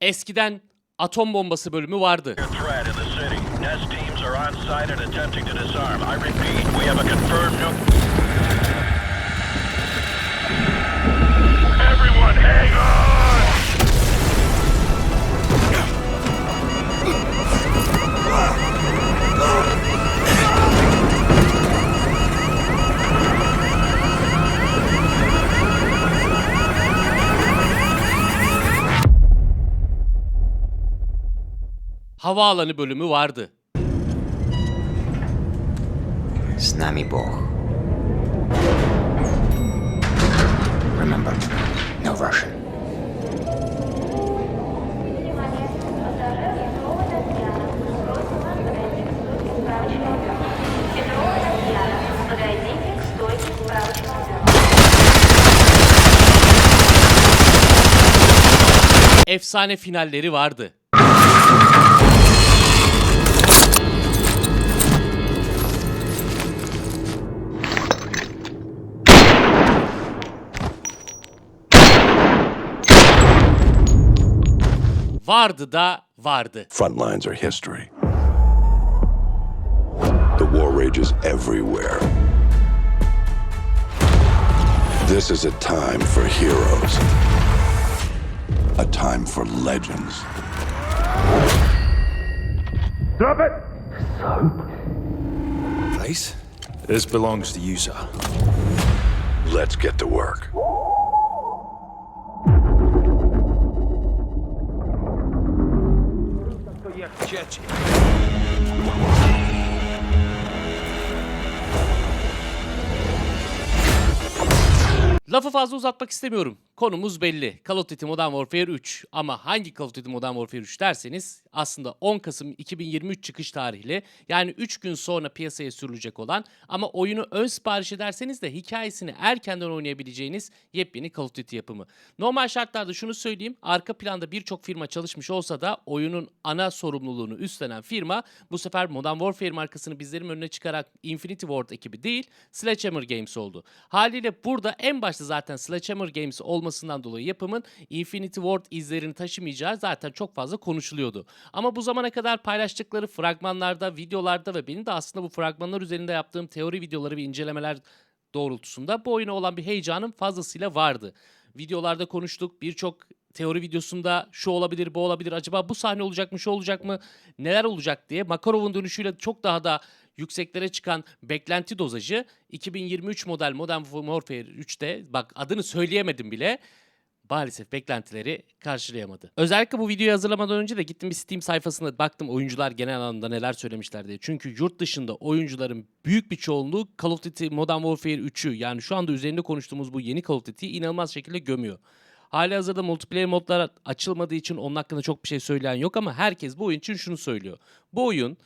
Eskiden atom bombası bölümü vardı. threat in the Havaalanı bölümü vardı. С нами Бог. Remember, no Russian. Подойдите к стойке справочного бюро. Efsane finalleri vardı. Vardı da vardı. Front lines are history. The war rages everywhere. This is a time for heroes. A time for legends. Drop it! Soap? Place? This belongs to you, sir. Let's get to work. Lafı fazla uzatmak istemiyorum. Konumuz belli. Call of Duty Modern Warfare 3. Ama hangi Call of Duty Modern Warfare 3 derseniz aslında 10 Kasım 2023 çıkış tarihli yani 3 gün sonra piyasaya sürülecek olan ama oyunu ön sipariş ederseniz de hikayesini erkenden oynayabileceğiniz yepyeni Call of Duty yapımı. Normal şartlarda şunu söyleyeyim. Arka planda birçok firma çalışmış olsa da oyunun ana sorumluluğunu üstlenen firma bu sefer Modern Warfare markasını bizlerin önüne çıkarak Infinity Ward ekibi değil Sledgehammer Games oldu. Haliyle burada en başta zaten Sledgehammer Games olmasından dolayı yapımın Infinity Ward izlerini taşımayacağı zaten çok fazla konuşuluyordu. Ama bu zamana kadar paylaştıkları fragmanlarda, videolarda ve benim de aslında bu fragmanlar üzerinde yaptığım teori videoları ve incelemeler doğrultusunda bu oyuna olan bir heyecanım fazlasıyla vardı. Videolarda konuştuk, birçok teori videosunda şu olabilir, bu olabilir, acaba bu sahne olacak mı, şu olacak mı, neler olacak diye Makarov'un dönüşüyle çok daha da yükseklere çıkan beklenti dozajı 2023 model Modern Warfare 3'te bak adını söyleyemedim bile maalesef beklentileri karşılayamadı. Özellikle bu videoyu hazırlamadan önce de gittim bir Steam sayfasına baktım oyuncular genel anlamda neler söylemişler diye. Çünkü yurt dışında oyuncuların büyük bir çoğunluğu Call of Duty Modern Warfare 3'ü yani şu anda üzerinde konuştuğumuz bu yeni Call of Duty'yi inanılmaz şekilde gömüyor. Hali hazırda multiplayer modlar açılmadığı için onun hakkında çok bir şey söyleyen yok ama herkes bu oyun için şunu söylüyor. Bu oyun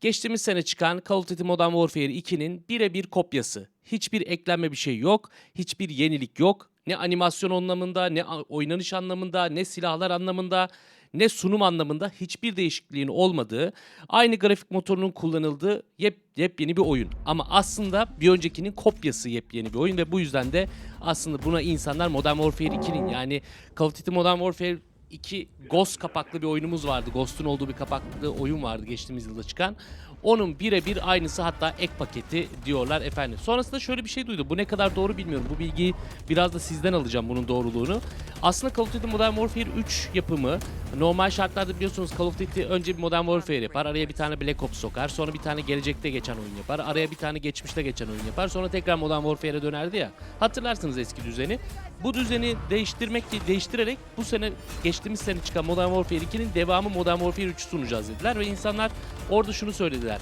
geçtiğimiz sene çıkan Call of Duty Modern Warfare 2'nin birebir kopyası. Hiçbir eklenme bir şey yok, hiçbir yenilik yok. Ne animasyon anlamında, ne oynanış anlamında, ne silahlar anlamında, ne sunum anlamında hiçbir değişikliğin olmadığı, aynı grafik motorunun kullanıldığı yep, yepyeni bir oyun. Ama aslında bir öncekinin kopyası yepyeni bir oyun ve bu yüzden de aslında buna insanlar Modern Warfare 2'nin yani Call of Duty Modern Warfare 2 Ghost kapaklı bir oyunumuz vardı. Ghost'un olduğu bir kapaklı oyun vardı geçtiğimiz yılda çıkan. Onun birebir aynısı hatta ek paketi diyorlar efendim. Sonrasında şöyle bir şey duydum. Bu ne kadar doğru bilmiyorum. Bu bilgiyi biraz da sizden alacağım bunun doğruluğunu. Aslında Call of Duty Modern Warfare 3 yapımı normal şartlarda biliyorsunuz Call of Duty önce bir Modern Warfare yapar. Araya bir tane Black Ops sokar. Sonra bir tane gelecekte geçen oyun yapar. Araya bir tane geçmişte geçen oyun yapar. Sonra tekrar Modern Warfare'e dönerdi ya. Hatırlarsınız eski düzeni. Bu düzeni değiştirmek değiştirerek bu sene geçtiğimiz sene çıkan Modern Warfare 2'nin devamı Modern Warfare 3'ü sunacağız dediler ve insanlar orada şunu söylediler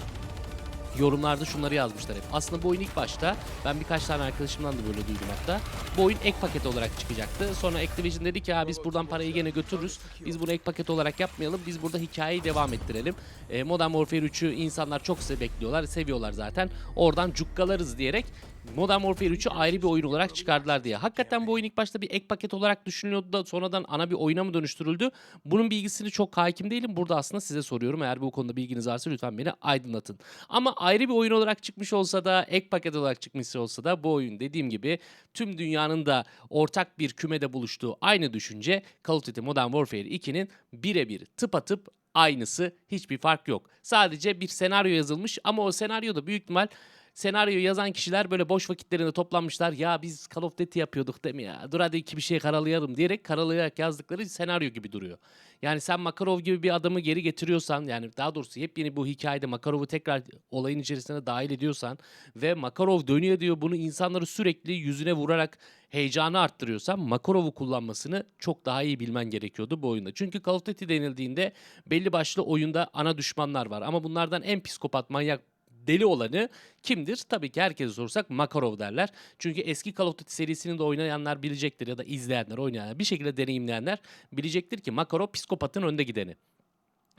yorumlarda şunları yazmışlar hep. Aslında bu oyun ilk başta ben birkaç tane arkadaşımdan da böyle duydum hatta. Bu oyun ek paket olarak çıkacaktı. Sonra Activision dedi ki ya biz buradan parayı gene götürürüz. Biz bunu ek paket olarak yapmayalım. Biz burada hikayeyi devam ettirelim. E, Modern Warfare 3'ü insanlar çok bekliyorlar. Seviyorlar zaten. Oradan cukkalarız diyerek Modern Warfare 3'ü ayrı bir oyun olarak çıkardılar diye. Hakikaten bu oyun ilk başta bir ek paket olarak düşünülüyordu da sonradan ana bir oyuna mı dönüştürüldü? Bunun bilgisini çok hakim değilim. Burada aslında size soruyorum. Eğer bu konuda bilginiz varsa lütfen beni aydınlatın. Ama ayrı bir oyun olarak çıkmış olsa da, ek paket olarak çıkmış olsa da bu oyun dediğim gibi tüm dünyanın da ortak bir kümede buluştuğu aynı düşünce Call of Duty Modern Warfare 2'nin birebir tıpatıp aynısı hiçbir fark yok. Sadece bir senaryo yazılmış ama o senaryoda büyük ihtimal senaryo yazan kişiler böyle boş vakitlerinde toplanmışlar. Ya biz Call of Duty yapıyorduk değil mi ya? Dur hadi iki bir şey karalayalım diyerek karalayarak yazdıkları senaryo gibi duruyor. Yani sen Makarov gibi bir adamı geri getiriyorsan yani daha doğrusu yepyeni bu hikayede Makarov'u tekrar olayın içerisine dahil ediyorsan ve Makarov dönüyor diyor bunu insanları sürekli yüzüne vurarak heyecanı arttırıyorsan Makarov'u kullanmasını çok daha iyi bilmen gerekiyordu bu oyunda. Çünkü Call of Duty denildiğinde belli başlı oyunda ana düşmanlar var ama bunlardan en psikopat manyak deli olanı kimdir? Tabii ki herkese sorsak Makarov derler. Çünkü eski Call of Duty serisini de oynayanlar bilecektir ya da izleyenler, oynayanlar, bir şekilde deneyimleyenler bilecektir ki Makarov psikopatın önde gideni.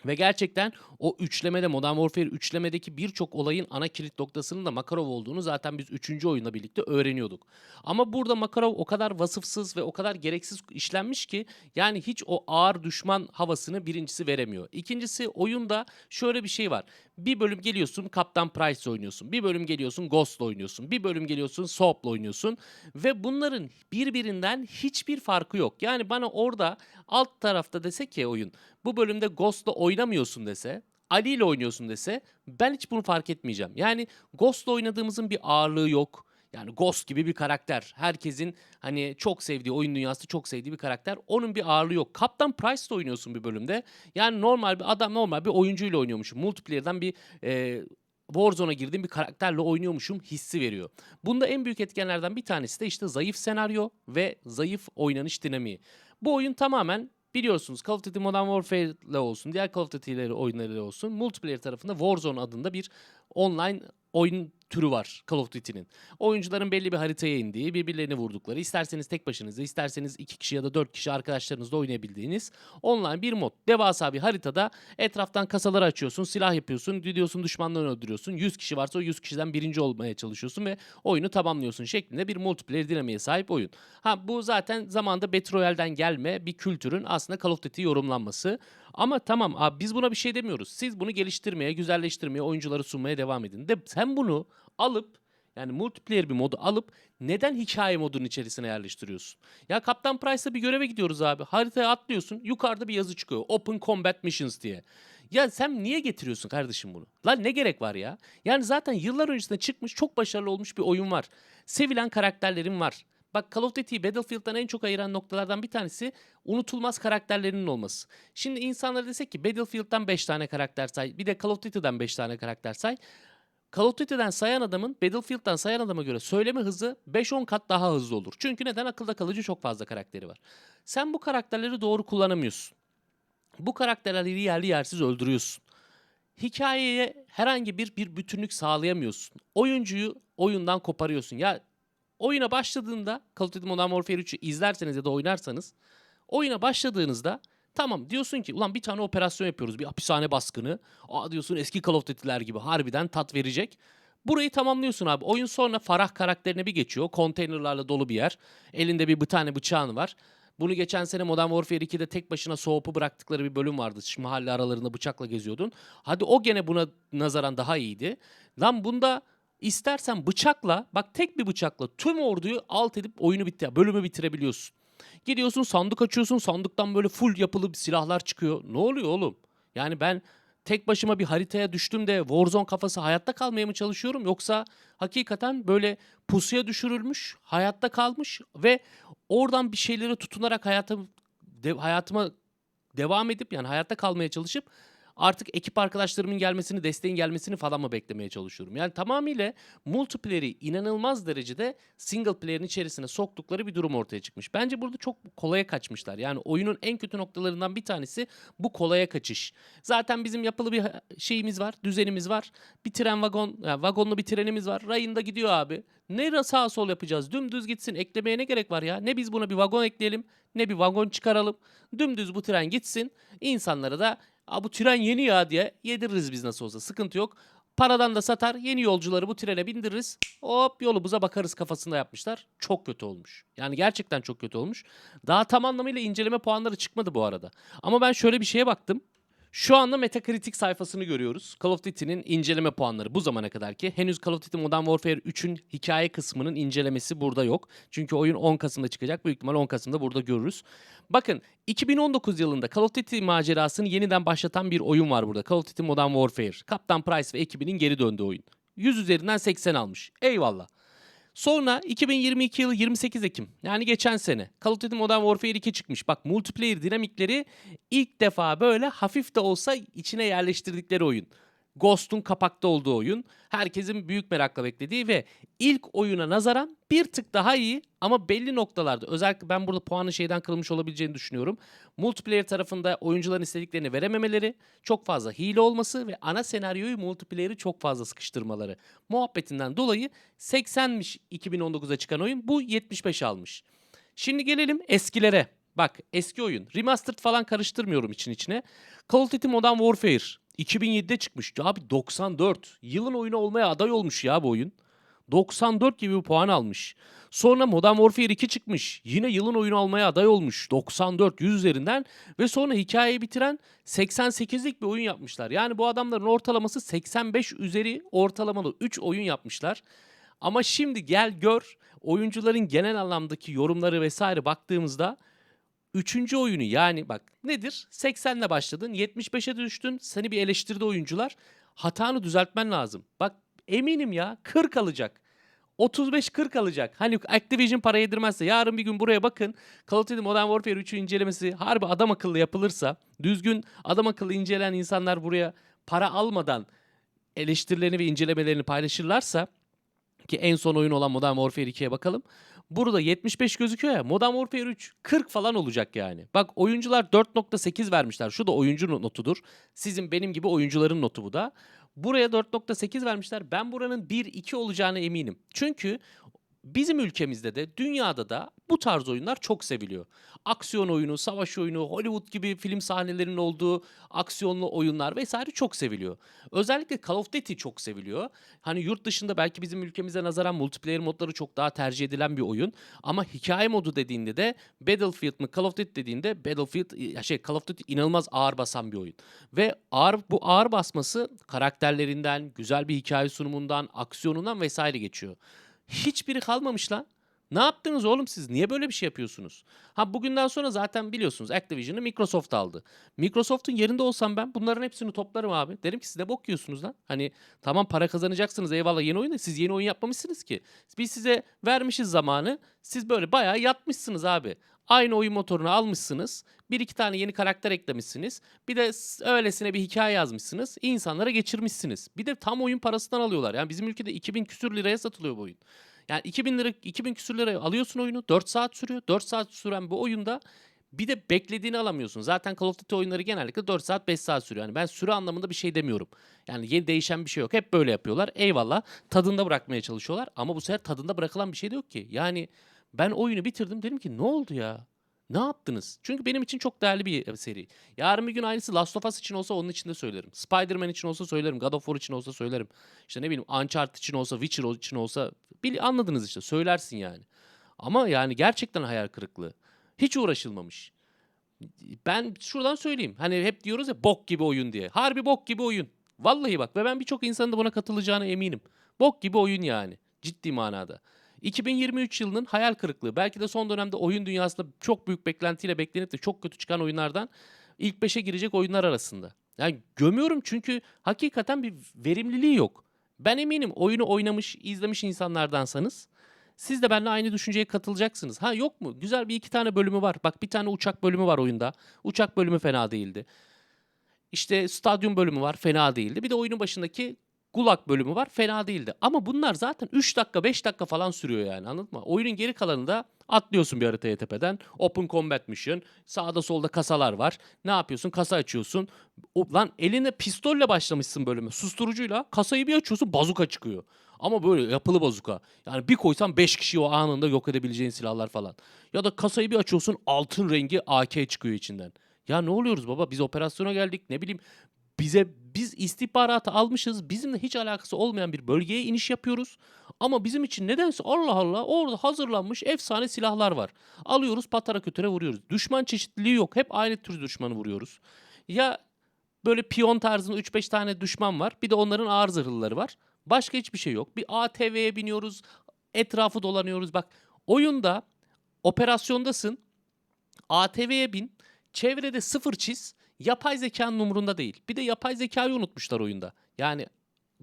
Ve gerçekten o üçlemede Modern Warfare üçlemedeki birçok olayın ana kilit noktasının da Makarov olduğunu zaten biz 3. oyunla birlikte öğreniyorduk. Ama burada Makarov o kadar vasıfsız ve o kadar gereksiz işlenmiş ki yani hiç o ağır düşman havasını birincisi veremiyor. İkincisi oyunda şöyle bir şey var. Bir bölüm geliyorsun Kaptan Price oynuyorsun. Bir bölüm geliyorsun Ghost'la oynuyorsun. Bir bölüm geliyorsun Soap'la oynuyorsun. Ve bunların birbirinden hiçbir farkı yok. Yani bana orada alt tarafta dese ki oyun bu bölümde Ghost'la oynamıyorsun dese Ali ile oynuyorsun dese ben hiç bunu fark etmeyeceğim. Yani Ghost'la oynadığımızın bir ağırlığı yok. Yani Ghost gibi bir karakter. Herkesin hani çok sevdiği, oyun dünyası çok sevdiği bir karakter. Onun bir ağırlığı yok. Kaptan Price'la oynuyorsun bir bölümde. Yani normal bir adam, normal bir oyuncuyla oynuyormuşum. Multiplayer'dan bir e, Warzone'a girdiğim bir karakterle oynuyormuşum hissi veriyor. Bunda en büyük etkenlerden bir tanesi de işte zayıf senaryo ve zayıf oynanış dinamiği. Bu oyun tamamen biliyorsunuz Call of Duty Modern Warfare'le olsun, diğer Call of Duty'leri oyunlarıyla olsun multiplayer tarafında Warzone adında bir online oyun türü var Call of Duty'nin. Oyuncuların belli bir haritaya indiği, birbirlerini vurdukları, isterseniz tek başınıza, isterseniz iki kişi ya da dört kişi arkadaşlarınızla oynayabildiğiniz online bir mod. Devasa bir haritada etraftan kasaları açıyorsun, silah yapıyorsun, gidiyorsun düşmanlarını öldürüyorsun. 100 kişi varsa o 100 kişiden birinci olmaya çalışıyorsun ve oyunu tamamlıyorsun şeklinde bir multiplayer dinamiğe sahip oyun. Ha bu zaten zamanda Battle Royale'den gelme bir kültürün aslında Call of Duty yorumlanması. Ama tamam abi biz buna bir şey demiyoruz. Siz bunu geliştirmeye, güzelleştirmeye, oyuncuları sunmaya devam edin. De sen bunu alıp yani multiplayer bir modu alıp neden hikaye modunun içerisine yerleştiriyorsun? Ya Kaptan Price'la bir göreve gidiyoruz abi. Haritaya atlıyorsun. Yukarıda bir yazı çıkıyor. Open Combat Missions diye. Ya sen niye getiriyorsun kardeşim bunu? Lan ne gerek var ya? Yani zaten yıllar öncesinde çıkmış çok başarılı olmuş bir oyun var. Sevilen karakterlerin var. Bak Call of Duty'yi Battlefield'dan en çok ayıran noktalardan bir tanesi unutulmaz karakterlerinin olması. Şimdi insanlara desek ki Battlefield'dan 5 tane karakter say, bir de Call of Duty'den 5 tane karakter say. Call of Duty'den sayan adamın Battlefield'dan sayan adama göre söyleme hızı 5-10 kat daha hızlı olur. Çünkü neden? Akılda kalıcı çok fazla karakteri var. Sen bu karakterleri doğru kullanamıyorsun. Bu karakterleri yerli yersiz öldürüyorsun. Hikayeye herhangi bir bir bütünlük sağlayamıyorsun. Oyuncuyu oyundan koparıyorsun. Ya oyuna başladığında Call of Duty Modern Warfare 3'ü izlerseniz ya da oynarsanız oyuna başladığınızda tamam diyorsun ki ulan bir tane operasyon yapıyoruz bir hapishane baskını. Aa diyorsun eski Call of Duty'ler gibi harbiden tat verecek. Burayı tamamlıyorsun abi. Oyun sonra Farah karakterine bir geçiyor. Konteynerlarla dolu bir yer. Elinde bir, bir tane bıçağın var. Bunu geçen sene Modern Warfare 2'de tek başına soğupu bıraktıkları bir bölüm vardı. Şu mahalle aralarında bıçakla geziyordun. Hadi o gene buna nazaran daha iyiydi. Lan bunda istersen bıçakla bak tek bir bıçakla tüm orduyu alt edip oyunu bitti. Bölümü bitirebiliyorsun. Gidiyorsun sandık açıyorsun. Sandıktan böyle full yapılı silahlar çıkıyor. Ne oluyor oğlum? Yani ben tek başıma bir haritaya düştüm de Warzone kafası hayatta kalmaya mı çalışıyorum yoksa hakikaten böyle pusuya düşürülmüş, hayatta kalmış ve oradan bir şeylere tutunarak hayatım de- hayatıma devam edip yani hayatta kalmaya çalışıp artık ekip arkadaşlarımın gelmesini, desteğin gelmesini falan mı beklemeye çalışıyorum? Yani tamamıyla multiplayer'i inanılmaz derecede single player'in içerisine soktukları bir durum ortaya çıkmış. Bence burada çok kolaya kaçmışlar. Yani oyunun en kötü noktalarından bir tanesi bu kolaya kaçış. Zaten bizim yapılı bir şeyimiz var, düzenimiz var. Bir tren vagon, yani vagonlu bir trenimiz var. Rayında gidiyor abi. Ne sağ sol yapacağız? Dümdüz gitsin. Eklemeye ne gerek var ya? Ne biz buna bir vagon ekleyelim, ne bir vagon çıkaralım. Dümdüz bu tren gitsin. İnsanlara da bu tren yeni ya diye yediririz biz nasıl olsa. Sıkıntı yok. Paradan da satar, yeni yolcuları bu trene bindiririz. Hop yolumuza bakarız kafasında yapmışlar. Çok kötü olmuş. Yani gerçekten çok kötü olmuş. Daha tam anlamıyla inceleme puanları çıkmadı bu arada. Ama ben şöyle bir şeye baktım. Şu anda Metacritic sayfasını görüyoruz. Call of Duty'nin inceleme puanları bu zamana kadar ki. Henüz Call of Duty Modern Warfare 3'ün hikaye kısmının incelemesi burada yok. Çünkü oyun 10 Kasım'da çıkacak. Büyük ihtimal 10 Kasım'da burada görürüz. Bakın 2019 yılında Call of Duty macerasını yeniden başlatan bir oyun var burada. Call of Duty Modern Warfare. Kaptan Price ve ekibinin geri döndüğü oyun. 100 üzerinden 80 almış. Eyvallah. Sonra 2022 yılı 28 Ekim yani geçen sene Call of Duty Modern Warfare 2 çıkmış. Bak multiplayer dinamikleri ilk defa böyle hafif de olsa içine yerleştirdikleri oyun. Ghost'un kapakta olduğu oyun. Herkesin büyük merakla beklediği ve ilk oyuna nazaran bir tık daha iyi ama belli noktalarda özellikle ben burada puanın şeyden kırılmış olabileceğini düşünüyorum. Multiplayer tarafında oyuncuların istediklerini verememeleri, çok fazla hile olması ve ana senaryoyu multiplayer'i çok fazla sıkıştırmaları muhabbetinden dolayı 80'miş 2019'a çıkan oyun bu 75 almış. Şimdi gelelim eskilere. Bak eski oyun. Remastered falan karıştırmıyorum için içine. Call of Duty Modern Warfare 2007'de çıkmış. Abi 94. Yılın oyunu olmaya aday olmuş ya bu oyun. 94 gibi bir puan almış. Sonra Modern Warfare 2 çıkmış. Yine yılın oyunu almaya aday olmuş. 94 100 üzerinden ve sonra hikayeyi bitiren 88'lik bir oyun yapmışlar. Yani bu adamların ortalaması 85 üzeri ortalamalı 3 oyun yapmışlar. Ama şimdi gel gör oyuncuların genel anlamdaki yorumları vesaire baktığımızda Üçüncü oyunu yani bak nedir? 80'le başladın 75'e düştün seni bir eleştirdi oyuncular. Hatanı düzeltmen lazım. Bak eminim ya 40 alacak. 35-40 alacak. Hani Activision para yedirmezse yarın bir gün buraya bakın. Call of Duty Modern Warfare 3'ü incelemesi harbi adam akıllı yapılırsa düzgün adam akıllı inceleyen insanlar buraya para almadan eleştirilerini ve incelemelerini paylaşırlarsa ki en son oyun olan Modern Warfare 2'ye bakalım. Burada 75 gözüküyor ya. Modern Warfare 3 40 falan olacak yani. Bak oyuncular 4.8 vermişler. Şu da oyuncu notudur. Sizin benim gibi oyuncuların notu bu da. Buraya 4.8 vermişler. Ben buranın 1-2 olacağına eminim. Çünkü bizim ülkemizde de dünyada da bu tarz oyunlar çok seviliyor. Aksiyon oyunu, savaş oyunu, Hollywood gibi film sahnelerinin olduğu aksiyonlu oyunlar vesaire çok seviliyor. Özellikle Call of Duty çok seviliyor. Hani yurt dışında belki bizim ülkemize nazaran multiplayer modları çok daha tercih edilen bir oyun. Ama hikaye modu dediğinde de Battlefield mı Call of Duty dediğinde Battlefield şey Call of Duty inanılmaz ağır basan bir oyun. Ve ağır bu ağır basması karakterlerinden, güzel bir hikaye sunumundan, aksiyonundan vesaire geçiyor. Hiçbiri kalmamış lan. Ne yaptınız oğlum siz? Niye böyle bir şey yapıyorsunuz? Ha bugünden sonra zaten biliyorsunuz Activision'ı Microsoft aldı. Microsoft'un yerinde olsam ben bunların hepsini toplarım abi. Derim ki siz ne bok yiyorsunuz lan? Hani tamam para kazanacaksınız eyvallah yeni oyun da siz yeni oyun yapmamışsınız ki. Biz size vermişiz zamanı. Siz böyle bayağı yatmışsınız abi. Aynı oyun motorunu almışsınız. Bir iki tane yeni karakter eklemişsiniz. Bir de öylesine bir hikaye yazmışsınız. İnsanlara geçirmişsiniz. Bir de tam oyun parasından alıyorlar. Yani bizim ülkede 2000 küsür liraya satılıyor bu oyun. Yani 2000 lira 2000 küsür liraya alıyorsun oyunu. 4 saat sürüyor. 4 saat süren bu oyunda bir de beklediğini alamıyorsun. Zaten Call of Duty oyunları genellikle 4 saat 5 saat sürüyor. Yani ben süre anlamında bir şey demiyorum. Yani yeni değişen bir şey yok. Hep böyle yapıyorlar. Eyvallah. Tadında bırakmaya çalışıyorlar. Ama bu sefer tadında bırakılan bir şey de yok ki. Yani ben oyunu bitirdim. Dedim ki ne oldu ya? Ne yaptınız? Çünkü benim için çok değerli bir e, seri. Yarın bir gün aynısı Last of Us için olsa onun için de söylerim. Spider-Man için olsa söylerim. God of War için olsa söylerim. İşte ne bileyim Uncharted için olsa, Witcher için olsa bil anladınız işte. Söylersin yani. Ama yani gerçekten hayal kırıklığı. Hiç uğraşılmamış. Ben şuradan söyleyeyim. Hani hep diyoruz ya bok gibi oyun diye. Harbi bok gibi oyun. Vallahi bak ve ben birçok insanın da buna katılacağına eminim. Bok gibi oyun yani. Ciddi manada. 2023 yılının hayal kırıklığı. Belki de son dönemde oyun dünyasında çok büyük beklentiyle beklenip de çok kötü çıkan oyunlardan ilk 5'e girecek oyunlar arasında. Yani gömüyorum çünkü hakikaten bir verimliliği yok. Ben eminim oyunu oynamış, izlemiş insanlardansanız siz de benimle aynı düşünceye katılacaksınız. Ha yok mu? Güzel bir iki tane bölümü var. Bak bir tane uçak bölümü var oyunda. Uçak bölümü fena değildi. İşte stadyum bölümü var fena değildi. Bir de oyunun başındaki Gulag bölümü var fena değildi. Ama bunlar zaten 3 dakika 5 dakika falan sürüyor yani anladın mı? Oyunun geri kalanında atlıyorsun bir haritaya tepeden. Open Combat Mission. Sağda solda kasalar var. Ne yapıyorsun? Kasa açıyorsun. O, lan eline pistolle başlamışsın bölümü. Susturucuyla kasayı bir açıyorsun bazuka çıkıyor. Ama böyle yapılı bazuka. Yani bir koysan 5 kişiyi o anında yok edebileceğin silahlar falan. Ya da kasayı bir açıyorsun altın rengi AK çıkıyor içinden. Ya ne oluyoruz baba? Biz operasyona geldik. Ne bileyim bize biz istihbaratı almışız. Bizimle hiç alakası olmayan bir bölgeye iniş yapıyoruz. Ama bizim için nedense Allah Allah orada hazırlanmış efsane silahlar var. Alıyoruz patara kütüre vuruyoruz. Düşman çeşitliliği yok. Hep aynı tür düşmanı vuruyoruz. Ya böyle piyon tarzında 3-5 tane düşman var. Bir de onların ağır zırhlıları var. Başka hiçbir şey yok. Bir ATV'ye biniyoruz. Etrafı dolanıyoruz. Bak oyunda operasyondasın. ATV'ye bin. Çevrede sıfır çiz. Yapay zekanın umurunda değil. Bir de yapay zekayı unutmuşlar oyunda. Yani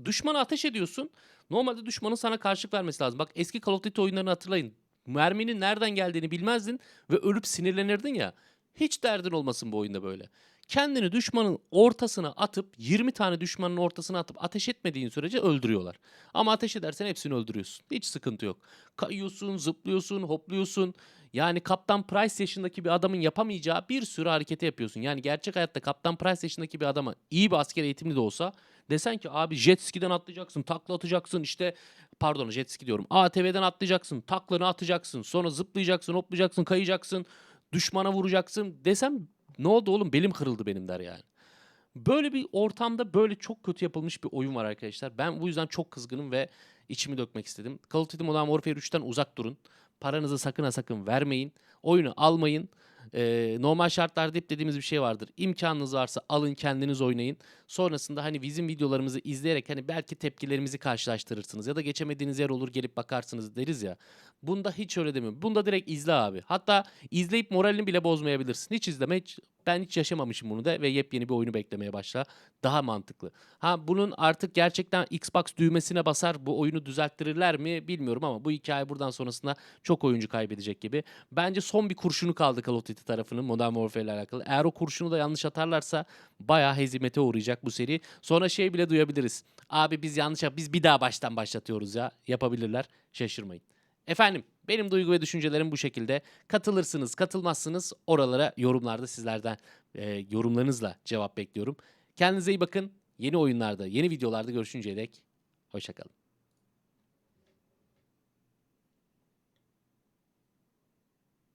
düşmana ateş ediyorsun. Normalde düşmanın sana karşılık vermesi lazım. Bak eski Call of Duty oyunlarını hatırlayın. Merminin nereden geldiğini bilmezdin ve ölüp sinirlenirdin ya. Hiç derdin olmasın bu oyunda böyle. Kendini düşmanın ortasına atıp 20 tane düşmanın ortasına atıp ateş etmediğin sürece öldürüyorlar. Ama ateş edersen hepsini öldürüyorsun. Hiç sıkıntı yok. Kayıyorsun, zıplıyorsun, hopluyorsun. Yani Kaptan Price yaşındaki bir adamın yapamayacağı bir sürü hareketi yapıyorsun. Yani gerçek hayatta Kaptan Price yaşındaki bir adama iyi bir asker eğitimli de olsa desen ki abi jet ski'den atlayacaksın, takla atacaksın işte pardon jet ski diyorum. ATV'den atlayacaksın, taklanı atacaksın, sonra zıplayacaksın, hoplayacaksın, kayacaksın, düşmana vuracaksın desem ne oldu oğlum belim kırıldı benim der yani. Böyle bir ortamda böyle çok kötü yapılmış bir oyun var arkadaşlar. Ben bu yüzden çok kızgınım ve içimi dökmek istedim. Call of Duty Modern Warfare 3'ten uzak durun. Paranızı sakın ha sakın vermeyin. Oyunu almayın. Ee, normal şartlarda hep dediğimiz bir şey vardır. İmkanınız varsa alın kendiniz oynayın. Sonrasında hani bizim videolarımızı izleyerek hani belki tepkilerimizi karşılaştırırsınız. Ya da geçemediğiniz yer olur gelip bakarsınız deriz ya. Bunda hiç öyle demiyorum. Bunda direkt izle abi. Hatta izleyip moralini bile bozmayabilirsin. Hiç izleme. Hiç, ben hiç yaşamamışım bunu da ve yepyeni bir oyunu beklemeye başla. Daha mantıklı. Ha bunun artık gerçekten Xbox düğmesine basar bu oyunu düzelttirirler mi bilmiyorum ama bu hikaye buradan sonrasında çok oyuncu kaybedecek gibi. Bence son bir kurşunu kaldı Call of Duty tarafının Modern Warfare ile alakalı. Eğer o kurşunu da yanlış atarlarsa bayağı hezimete uğrayacak bu seri. Sonra şey bile duyabiliriz. Abi biz yanlış yap biz bir daha baştan başlatıyoruz ya. Yapabilirler. Şaşırmayın. Efendim benim duygu ve düşüncelerim bu şekilde. Katılırsınız, katılmazsınız. Oralara yorumlarda sizlerden e, yorumlarınızla cevap bekliyorum. Kendinize iyi bakın. Yeni oyunlarda, yeni videolarda görüşünceye dek hoşçakalın.